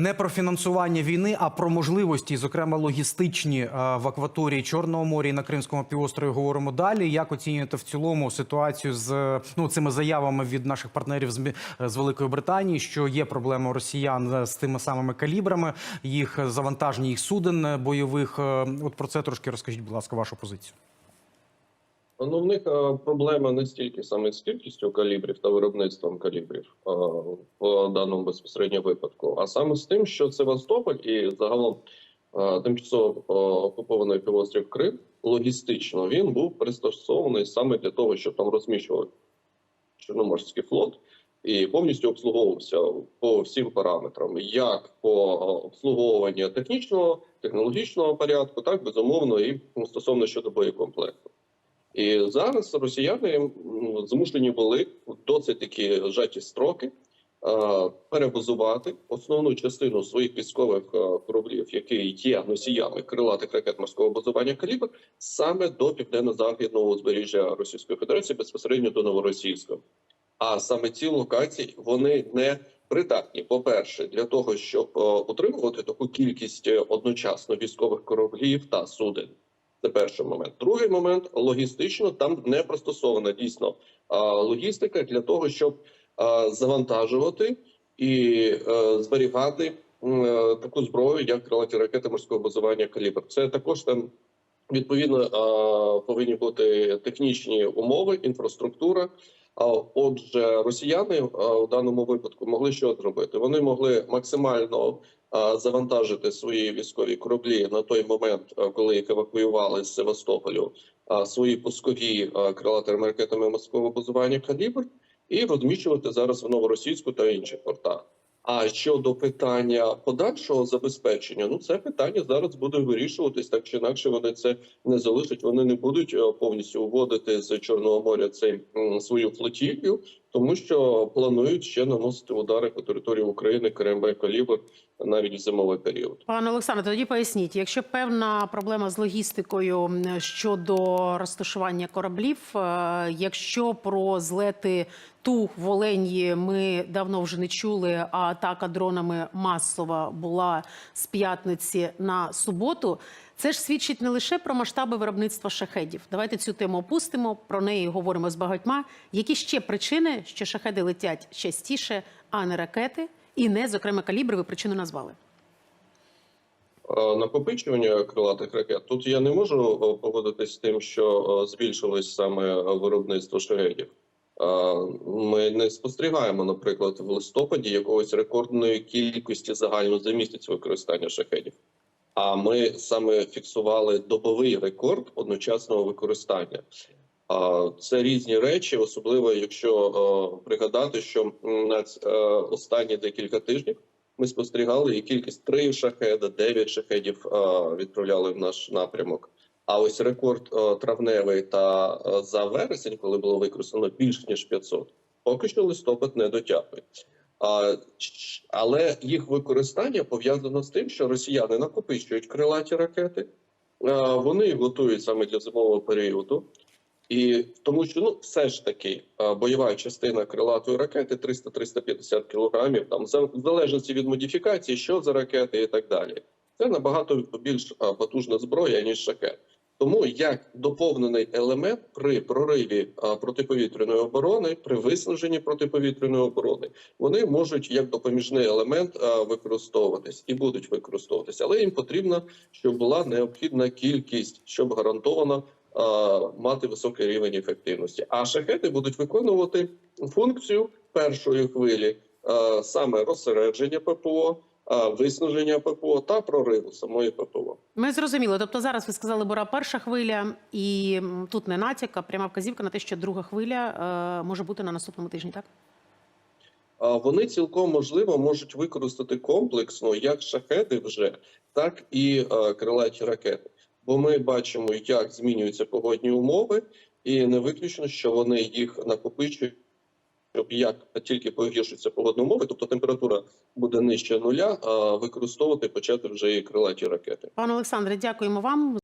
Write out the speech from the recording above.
Не про фінансування війни, а про можливості, зокрема логістичні е, в акваторії Чорного моря і на Кримському півострові говоримо далі. Як оцінюєте в цілому ситуацію з ну цими заявами від наших партнерів з, з Великої Британії, що є проблема росіян е, з тими самими калібрами, їх завантаження їх суден е, бойових? От про це трошки розкажіть, будь ласка, вашу позицію. Ну, в них е, проблема не стільки саме з кількістю калібрів та виробництвом калібрів е, в даному безпосередньо випадку, а саме з тим, що Севастополь і загалом е, тимчасово окупований півострів Крим логістично він був пристосований саме для того, щоб там розміщували Чорноморський флот і повністю обслуговувався по всім параметрам, як по обслуговуванню технічного, технологічного порядку, так безумовно, і стосовно щодо боєкомплекту. І зараз росіяни змушені були досить такі сжаті строки е, перебазувати основну частину своїх військових е, кораблів, які є носіями крилатих ракет морського базування калібр, саме до південно-західного узбережжя Російської Федерації, безпосередньо до Новоросійська. А саме ці локації вони не придатні, по-перше, для того, щоб е, утримувати таку кількість е, одночасно військових кораблів та суден. Це перший момент. Другий момент логістично там не пристосована дійсно логістика для того, щоб завантажувати і е, зберігати е, таку зброю, як крилаті ракети морського базування калібр. Це також там відповідно повинні бути технічні умови, інфраструктура. Отже, росіяни у даному випадку могли що зробити? Вони могли максимально завантажити свої військові кораблі на той момент, коли їх евакуювали з Севастополю, свої пускові крилатими ракетами морського базування калібр і розміщувати зараз в новоросійську та інших портах. А щодо питання подальшого забезпечення, ну це питання зараз буде вирішуватись так чи інакше. Вони це не залишать. Вони не будуть е, повністю уводити з Чорного моря цей свою флотілію, тому що планують ще наносити удари по території України КРМБ «Калібр» навіть в зимовий період. Пане Олександре, тоді поясніть, якщо певна проблема з логістикою щодо розташування кораблів, е, якщо про злети ту в Оленї ми давно вже не чули, а атака дронами масова була з п'ятниці на суботу. Це ж свідчить не лише про масштаби виробництва шахедів. Давайте цю тему опустимо. Про неї говоримо з багатьма. Які ще причини, що шахеди летять частіше, а не ракети, і не зокрема калібри, ви причину назвали. Е, Накопичування крилатих ракет тут я не можу е, погодитись з тим, що е, збільшилось саме виробництво шахедів. Ми не спостерігаємо, наприклад, в листопаді якогось рекордної кількості загально за місяць використання шахедів. А ми саме фіксували добовий рекорд одночасного використання. Це різні речі, особливо якщо е, пригадати, що на е, останні декілька тижнів ми спостерігали і кількість три шахеда, дев'ять шахедів е, відправляли в наш напрямок. А ось рекорд травневий та за вересень, коли було використано більш ніж 500, поки що листопад не дотягує. Але їх використання пов'язано з тим, що росіяни накопичують крилаті ракети, вони готують саме для зимового періоду. І тому, що ну все ж таки бойова частина крилатої ракети 300-350 кілограмів, там в залежності від модифікації, що за ракети і так далі. Це набагато більш потужна зброя ніж шахет. Тому як доповнений елемент при прориві протиповітряної оборони, при виснаженні протиповітряної оборони, вони можуть як допоміжний елемент використовуватись і будуть використовуватись, але їм потрібно, щоб була необхідна кількість, щоб гарантовано мати високий рівень ефективності. А шахети будуть виконувати функцію першої хвилі, саме розсередження ППО, виснаження ППО та прориву самої ППО. Ми зрозуміли. Тобто зараз ви сказали, була перша хвиля, і тут не натяк, а пряма вказівка на те, що друга хвиля е, може бути на наступному тижні, так? Вони цілком можливо можуть використати комплексно як шахеди вже, так і е, крилаті ракети. Бо ми бачимо, як змінюються погодні умови, і не виключно, що вони їх накопичують. Щоб як тільки погіршуються погодні умови, тобто температура буде нижче нуля, а використовувати почати вже і крилаті ракети. Пане Олександре, дякуємо вам.